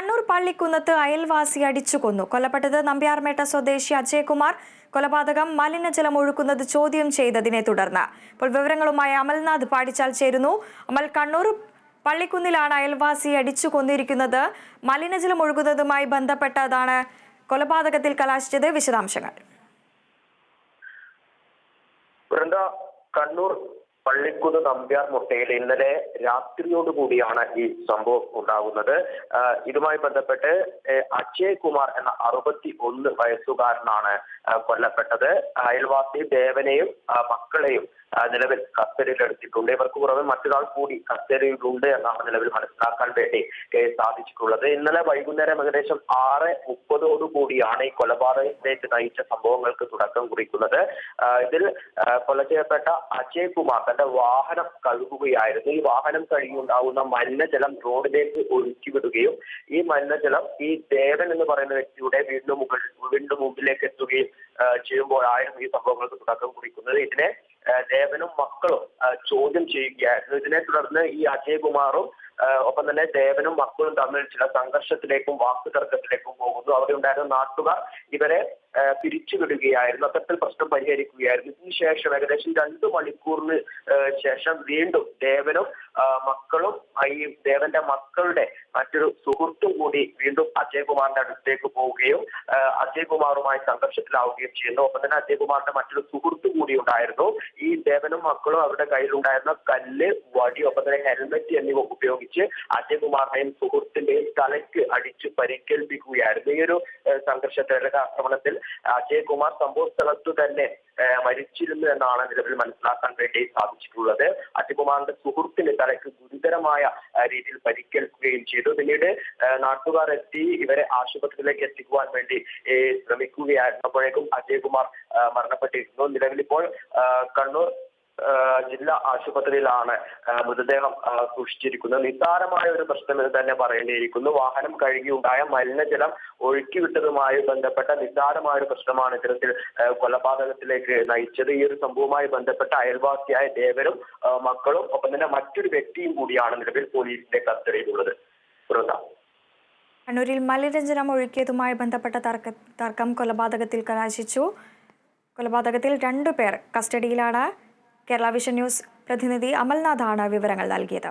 കണ്ണൂർ പള്ളിക്കുന്നത്ത് അയൽവാസി അടിച്ചു കൊന്നു. കൊല്ലപ്പെട്ടത് നമ്പ്യാർമേട്ട സ്വദേശി അജയകുമാർ. കൊലപാതകം മലിനജലം ഒഴുക്കുന്നത് ചോദ്യം ചെയ്തതിനെ തുടർന്ന്. ഇപ്പോൾ വിവരങ്ങളുമായി അമൽനാഥ് പാടിച്ചാൽ ചേരുന്നു. അമൽ കണ്ണൂർ പള്ളിക്കുന്നിലാണ് അയൽവാസി അടിച്ചു കൊന്നിരിക്കുന്നത്. മലിനജലം ഒഴുകുന്നതുമായി ബന്ധപ്പെട്ടതാണ് കൊലപാതകത്തിൽ കലാശിച്ചത്. വിശദാംശങ്ങൾ. കണ്ണൂർ പള്ളിക്കുന്ന് നമ്പ്യാർ മുട്ടയിൽ ഇന്നലെ രാത്രിയോടുകൂടിയാണ് ഈ സംഭവം ഉണ്ടാകുന്നത്. ഇതുമായി ബന്ധപ്പെട്ട് അക്ഷയ് കുമാർ എന്ന അറുപത്തി ഒന്ന് വയസ്സുകാരനാണ് കൊല്ലപ്പെട്ടത്. അയൽവാസി ദേവനെയും മക്കളെയും നിലവിൽ കസ്റ്റഡിയിലെടുത്തിട്ടുണ്ട്. ഇവർക്ക് പുറമെ മറ്റൊരാൾ കൂടി കസ്റ്റഡിയിലുണ്ട് എന്നാണ് നിലവിൽ മനസ്സിലാക്കാൻ വേണ്ടി സാധിച്ചിട്ടുള്ളത്. ഇന്നലെ വൈകുന്നേരം ഏകദേശം ആറ് മുപ്പതോടുകൂടിയാണ് ഈ കൊലപാതകത്തിലേക്ക് നയിച്ച സംഭവങ്ങൾക്ക് തുടക്കം കുറിക്കുന്നത്. ഇതിൽ കൊല ചെയ്യപ്പെട്ട അജയ് കുമാർ തന്റെ വാഹനം കഴുകുകയായിരുന്നു. ഈ വാഹനം കഴുകിയുണ്ടാവുന്ന മലിനജലം റോഡിലേക്ക് ഒഴുക്കി വിടുകയും ഈ മലിനജലം ഈ ദേവൻ എന്ന് പറയുന്ന വ്യക്തിയുടെ വീടിന് മുകളിൽ വീണ്ടും മുമ്പിലേക്ക് എത്തുകയും ചെയ്യുമ്പോഴായിരുന്നു ഈ സംഭവങ്ങൾക്ക് തുടക്കം കുറിക്കുന്നത്. ഇതിനെ ദേവനും മക്കളും ചോദ്യം ചെയ്യുകയായിരുന്നു. ഇതിനെ തുടർന്ന് ഈ അജയ് കുമാറും ഒപ്പം തന്നെ ദേവനും മക്കളും തമ്മിൽ ചില സംഘർഷത്തിലേക്കും വാക്കുതർക്കത്തിലേക്കും പോകുന്നു. അവിടെ ഉണ്ടായിരുന്ന നാട്ടുകാർ ഇവരെ പിരിച്ചുവിടുകയായിരുന്നു. അത്തരത്തിൽ പ്രശ്നം പരിഹരിക്കുകയായിരുന്നു. ഇതിനുശേഷം ഏകദേശം രണ്ടു മണിക്കൂറിന് ശേഷം വീണ്ടും ദേവനും മക്കളും ഈ ദേവന്റെ മക്കളുടെ മറ്റൊരു സുഹൃത്തും കൂടി വീണ്ടും അജയകുമാറിന്റെ അടുത്തേക്ക് പോവുകയും അജയ് കുമാറുമായി സംഘർഷത്തിലാവുകയും ചെയ്യുന്നു. ഒപ്പം തന്നെ അജയകുമാറിന്റെ മറ്റൊരു സുഹൃത്തും കൂടി ഉണ്ടായിരുന്നു. ഈ ദേവനും മക്കളും അവരുടെ കയ്യിലുണ്ടായിരുന്ന കല്ല് വടി ഒപ്പം തന്നെ ഹെൽമെറ്റ് എന്നിവ ഉപയോഗിച്ച് അജയകുമാറിന്റെയും സുഹൃത്തിന്റെയും തലയ്ക്ക് അടിച്ച് പരിക്കേൽപ്പിക്കുകയായിരുന്നു. ഈ ഒരു സംഘർഷത്തിൽ അല്ലെങ്കിൽ ആക്രമണത്തിൽ അജയകുമാർ സംഭവ സ്ഥലത്ത് തന്നെ മരിച്ചിരുന്നു എന്നാണ് നിലവിൽ മനസ്സിലാക്കാൻ വേണ്ടി സാധിച്ചിട്ടുള്ളത്. അജയകുമാറിന്റെ സുഹൃത്തിന് തലയ്ക്ക് ഗുരുതരമായ രീതിയിൽ പരിക്കേൽക്കുകയും ചെയ്തു. പിന്നീട് നാട്ടുകാർ എത്തി ഇവരെ ആശുപത്രിയിലേക്ക് എത്തിക്കുവാൻ വേണ്ടി ശ്രമിക്കുകയായിരുന്നപ്പോഴേക്കും അജയകുമാർ മരണപ്പെട്ടിരുന്നു. നിലവിലിപ്പോൾ കണ്ണൂർ ജില്ലാ ആശുപത്രിയിലാണ് മൃതദേഹം സൂക്ഷിച്ചിരിക്കുന്നത്. നിസ്സാരമായ ഒരു പ്രശ്നം എന്ന് തന്നെ പറയേണ്ടിയിരിക്കുന്നു. വാഹനം കഴുകിയുണ്ടായ മലിനജലം ഒഴുക്കിവിട്ടതുമായി ബന്ധപ്പെട്ട നിസ്സാരമായ ഒരു പ്രശ്നമാണ് ഇത്തരത്തിൽ കൊലപാതകത്തിലേക്ക് നയിച്ചത്. ഈ ഒരു സംഭവവുമായി ബന്ധപ്പെട്ട അയൽവാസിയായ ദേവരും മക്കളും ഒപ്പം തന്നെ മറ്റൊരു വ്യക്തിയും കൂടിയാണ് നിലവിൽ പോലീസിന്റെ കസ്റ്റഡിയിലുള്ളത്. കണ്ണൂരിൽ മലിനജലം ഒഴുക്കിയതുമായി ബന്ധപ്പെട്ട തർക്ക തർക്കം കൊലപാതകത്തിൽ കലാശിച്ചു. കൊലപാതകത്തിൽ രണ്ടുപേർ കസ്റ്റഡിയിലാണ്. കേരള വിഷൻ ന്യൂസ് പ്രതിനിധി അമൽനാഥാണ് വിവരങ്ങൾ നൽകിയത്